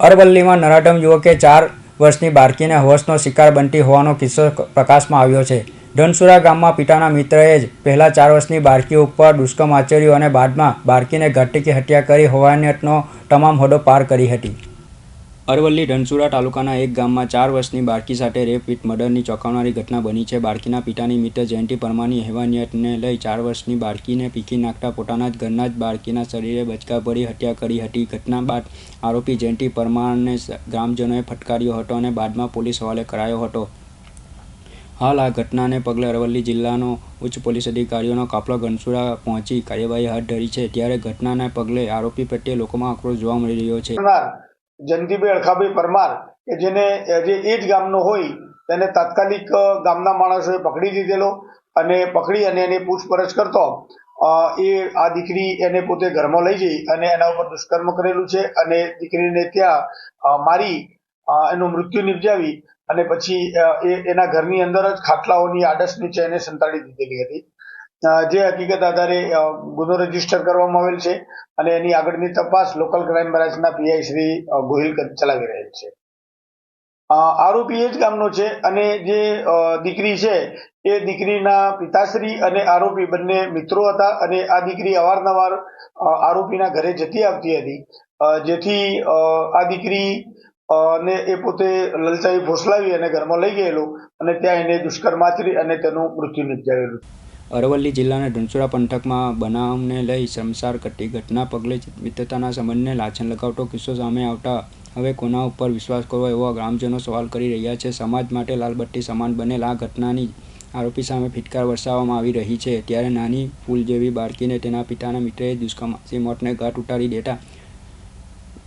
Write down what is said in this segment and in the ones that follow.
અરવલ્લીમાં નરાટમ યુવકે ચાર વર્ષની બાળકીને હોશનો શિકાર બનતી હોવાનો કિસ્સો પ્રકાશમાં આવ્યો છે. ધનસુરા ગામમાં પિતાના મિત્રએ જ પહેલા ચાર વર્ષની બાળકી ઉપર દુષ્કર્મ આચર્યું અને બાદમાં બાળકીને ઘટકી હત્યા કરી હોવાનિયતનો તમામ હદો પાર કરી હતી. અરવલ્લી ઢનસુરા તાલુકાના એક ગામમાં ચાર વર્ષની બાળકી સાથે રેપ વિથ મર્ડરની ચોંકાવનારી ઘટના બની છે. બાળકીના પિતાની મિત્ર જયંતિ પરમાની હેવાનિયતને લઈ ચાર વર્ષની બાળકીને પીકી નાખતા પોતાના જ ઘરના જ બાળકીના શરીરે બચકા ભરી હત્યા કરી હતી. ઘટના બાદ આરોપી જયંતિ પરમારને ગ્રામજનોએ ફટકાર્યો હતો અને બાદમાં પોલીસ હવાલે કરાયો હતો. હાલ આ ઘટનાને પગલે અરવલ્લી જિલ્લાનો ઉચ્ચ પોલીસ અધિકારીઓનો કાફલો ઘનસુરા પહોંચી કાર્યવાહી હાથ ધરી છે. ત્યારે ઘટનાને પગલે આરોપી પ્રત્યે લોકોમાં આક્રોશ જોવા મળી રહ્યો છે. જયંતિભાઈ અળખાભાઈ પરમાર કે જેને જે એ જ ગામનો હોય, તેને તાત્કાલિક ગામના માણસોએ પકડી લીધેલો અને પકડી અને એની પૂછપરછ કરતો એ આ દીકરી એને પોતે ઘરમાં લઈ જઈ અને એના ઉપર દુષ્કર્મ કરેલું છે અને દીકરીને ત્યાં મારી એનું મૃત્યુ નિપજાવી અને પછી એ એના ઘરની અંદર જ ખાટલાઓની આડસ નીચે એને સંતાડી દીધેલી હતી. જે હકીકત આધારે ગુનો રજિસ્ટર કરવામાં આવેલ છે અને એની આગળની તપાસ લોકલ ક્રાઇમ બ્રાન્ચના પીઆઈ શ્રી ગોહિલ ચલાવી રહેલ છે. આરોપી એ જ ગામનો છે અને જે દીકરી છે એ દીકરીના પિતાશ્રી અને આરોપી બંને મિત્રો હતા અને આ દીકરી અવારનવાર આરોપીના ઘરે જતી આવતી હતી જેથી આ દીકરી અને એ પોતે લલચાઈ ફોસલાવી અને ઘરમાં લઈ ગયેલો અને ત્યાં એને દુષ્કર્મ આચરી અને તેનું મૃત્યુ નિપજાવેલું. અરવલ્લી જિલ્લાના ઢુંસુરા પંથકમાં બનાવને લઈ શમસાર ઘટી ઘટના પગલે મિત્રતાના સંબંધને લાછન લગાવતો કિસ્સો સામે આવતા હવે કોના ઉપર વિશ્વાસ કરવો એવો ગ્રામજનો સવાલ કરી રહ્યા છે. સમાજ માટે લાલબત્તી સમાન બનેલ આ ઘટનાની આરોપી સામે ફિટકાર વરસાવવામાં આવી રહી છે. ત્યારે નાની ફૂલ જેવી બાળકીને તેના પિતાના મિત્રએ દુષ્કર્મથી મોતને ઘાટ ઉતારી દેતા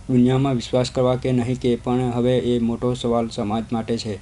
દુનિયામાં વિશ્વાસ કરવા કે નહીં કે પણ હવે એ મોટો સવાલ સમાજ માટે છે.